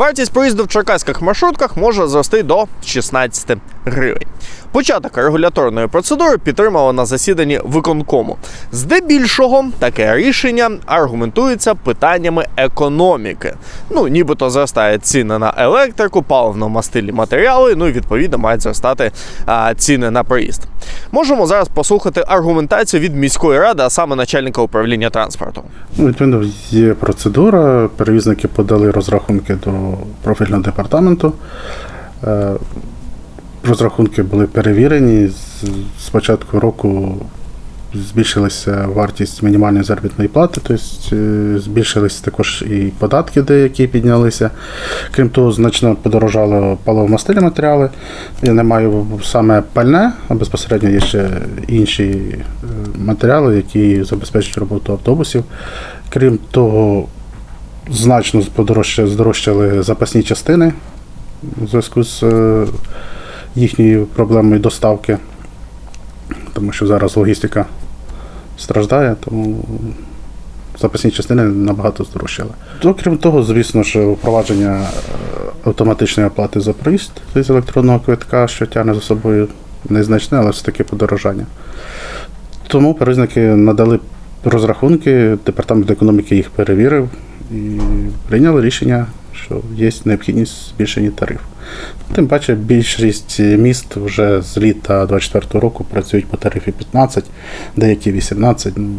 Вартість проїзду в черкаських маршрутках може зрости до 16 гривень. Початок регуляторної процедури підтримали на засіданні виконкому. Здебільшого таке рішення аргументується питаннями економіки. Ну, нібито зростає ціни на електрику, паливно-мастильні матеріали, ну і відповідно мають зростати а, ціни на проїзд. Можемо зараз послухати аргументацію від міської ради, а саме начальника управління транспорту. Ну, Відповідно, є процедура. Перевізники подали розрахунки до профільного департаменту. Розрахунки були перевірені. З- початку року збільшилася вартість мінімальної заробітної плати, тобто е, збільшились також і податки, деякі піднялися. Крім того, значно подорожало паливомастильні матеріали. Я не маю саме пальне, а безпосередньо є ще інші е, матеріали, які забезпечують роботу автобусів. Крім того, значно здорожчали запасні частини у зв'язку з е, їхньою проблемою доставки, тому що зараз логістика страждає, тому запасні частини набагато здорожчали. То, крім того, звісно ж, впровадження е, автоматичної оплати за проїзд з електронного квитка, що тягне за собою незначне, але все-таки подорожання. Тому перевізники надали розрахунки, департамент економіки їх перевірив і прийняли рішення, що є необхідність збільшення тарифів. Тим паче, більшість міст вже з літа 24 року працюють по тарифі 15, деякі 18. Ну,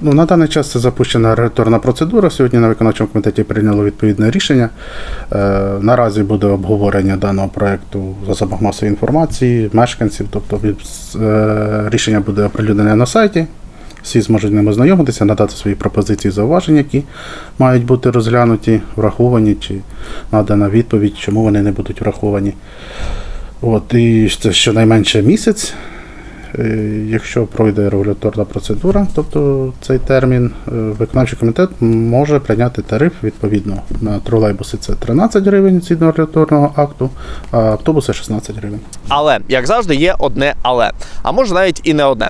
Ну, на даний час це запущена регуляторна процедура. Сьогодні на виконавчому комітеті прийняло відповідне рішення. Е, наразі буде обговорення даного проекту в засобах масової інформації, мешканців. Тобто е, рішення буде оприлюднене на сайті. Всі зможуть з ним ознайомитися, надати свої пропозиції, зауваження, які мають бути розглянуті, враховані, чи надана відповідь, чому вони не будуть враховані. От, і це щонайменше місяць. Е, Якщо пройде регуляторна процедура, тобто цей термін, е, виконавчий комітет може прийняти тариф відповідно на тролейбуси це 13 гривень згідно регуляторного акту, а автобуси 16 гривень. Але як завжди, є одне але, а може навіть і не одне.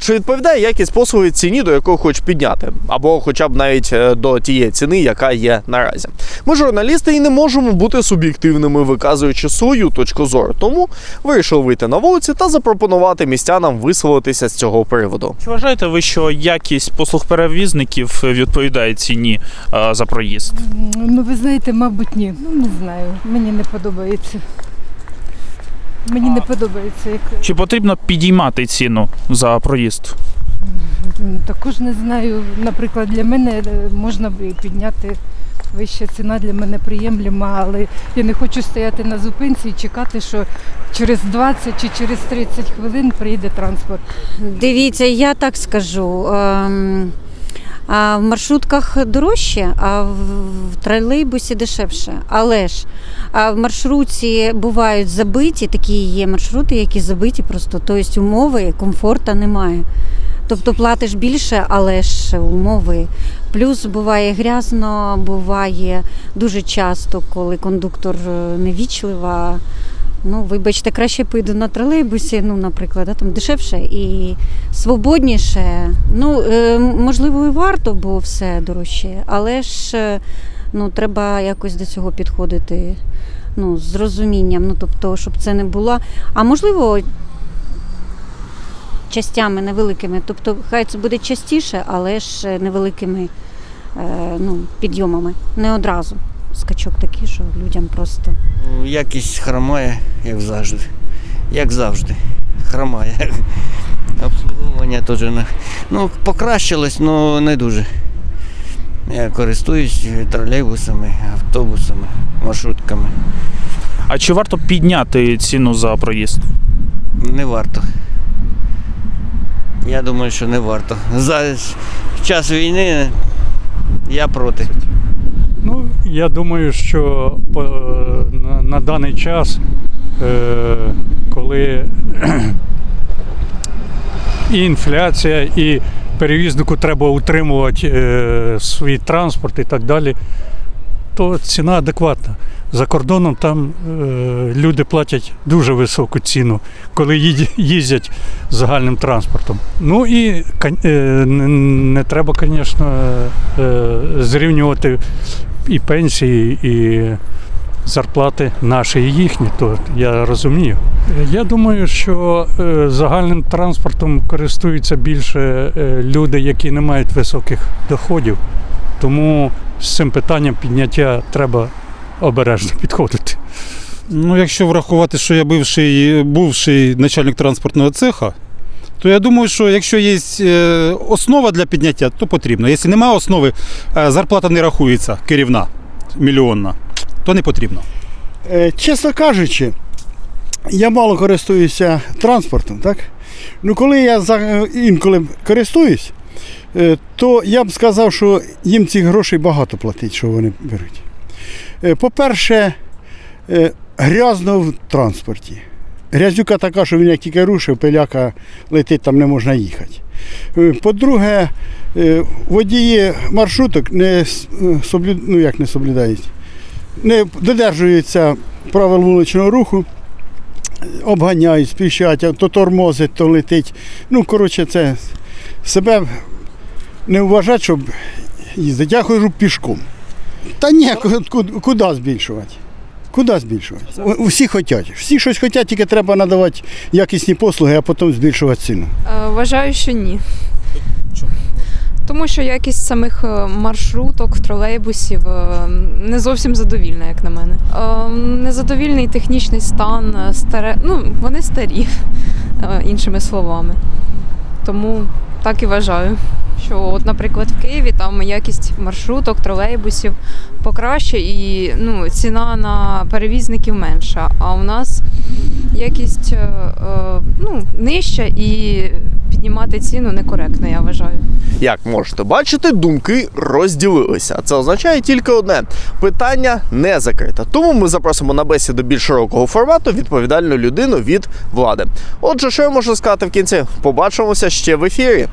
Чи відповідає якість послуги ціні, до якої хочеш підняти, або хоча б навіть е, до тієї ціни, яка є наразі? Ми журналісти і не можемо бути суб'єктивними, виказуючи свою точку зору. Тому вирішили вийти на вулиці та запропонувати містянам висловитися з цього приводу. Чи вважаєте ви, що якість послуг перевізників відповідає ціні е, за проїзд? Ну, ви знаєте, мабуть, ні. Ну, не знаю. Мені не подобається. Мені не подобається. Як... Чи потрібно підіймати ціну за проїзд? Також не знаю. Наприклад, для мене е, можна б і підняти вища ціна для мене приємлема, але я не хочу стояти на зупинці і чекати, що через 20 чи через 30 хвилин прийде транспорт. Дивіться, я так скажу. ем, А в маршрутках дорожче, а в тролейбусі дешевше. Але ж а в маршрутці бувають забиті, такі є маршрути, які забиті просто. Тобто умови комфорту немає. Тобто платиш більше, але ж умови. Плюс буває грязно, буває дуже часто, коли кондуктор е, невічлива. Ну, вибачте, краще поїду на тролейбусі, ну, наприклад, да, там дешевше і свободніше. Ну, е, можливо, і варто, бо все дорожче, але ж е, ну, треба якось до цього підходити ну, з розумінням, ну, тобто, щоб це не було. А можливо, частями невеликими. Тобто, хай це буде частіше, але ж невеликими е, ну, підйомами. Не одразу. Скачок такий, що людям просто. Ну, Якість хромає, як завжди. Як завжди. Хромає. Обслуговування теж не. Ну, покращилось, але не дуже. Я користуюсь тролейбусами, автобусами, маршрутками. А чи варто підняти ціну за проїзд? Не варто. Я думаю, що не варто. За час війни я проти. Ну, я думаю, що на, на даний час, е, коли і інфляція, і перевізнику треба утримувати е, свій транспорт і так далі, то ціна адекватна. За кордоном там е, люди платять дуже високу ціну, коли їздять загальним транспортом. Ну і е, не, треба, звісно, е, зрівнювати і пенсії, і зарплати наші і їхні, то я розумію. Я думаю, що загальним транспортом користуються більше люди, які не мають високих доходів. Тому з цим питанням підняття треба обережно підходити. Ну, якщо врахувати, що я бивший, бувший начальник транспортного цеха, то я думаю, що якщо є е, основа для підняття, то потрібно. Якщо немає основи, е, зарплата не рахується керівна, мільйонна, то не потрібно. Е, Чесно кажучи, я мало користуюся транспортом, так? Ну, коли я інколи користуюсь, то я б сказав, що їм цих грошей багато платить, що вони беруть. Е, По-перше, е, грязно в транспорті. Грязюка така, що він як тільки рушив, пиляка летить, там не можна їхати. Е, По-друге, водії маршруток не соблю... ну, як не соблюдають не додержуються правил вуличного руху, обганяють, спішать, то тормозить, то летить. Ну, коротше, це себе не вважати, щоб їздити. Я ходжу пішком. Та ні, ку- ку- куди збільшувати? Куди збільшувати? Усі хочуть. Всі щось хочуть, тільки треба надавати якісні послуги, а потім збільшувати ціну. Е, Вважаю, що ні. Тому що якість самих е, маршруток, тролейбусів е, не зовсім задовільна, як на мене. Незадовільний технічний стан, старе, ну, вони старі, іншими словами. Тому так і вважаю. Що, от, наприклад, в Києві там якість маршруток, тролейбусів покраще і ну, ціна на перевізників менша. А у нас якість е, е, ну, нижча і піднімати ціну некоректно, я вважаю. Як можете бачити, думки розділилися. Це означає тільки одне: питання не закрите. Тому ми запросимо на бесіду більш широкого формату відповідальну людину від влади. Отже, що я можу сказати в кінці? Побачимося ще в ефірі.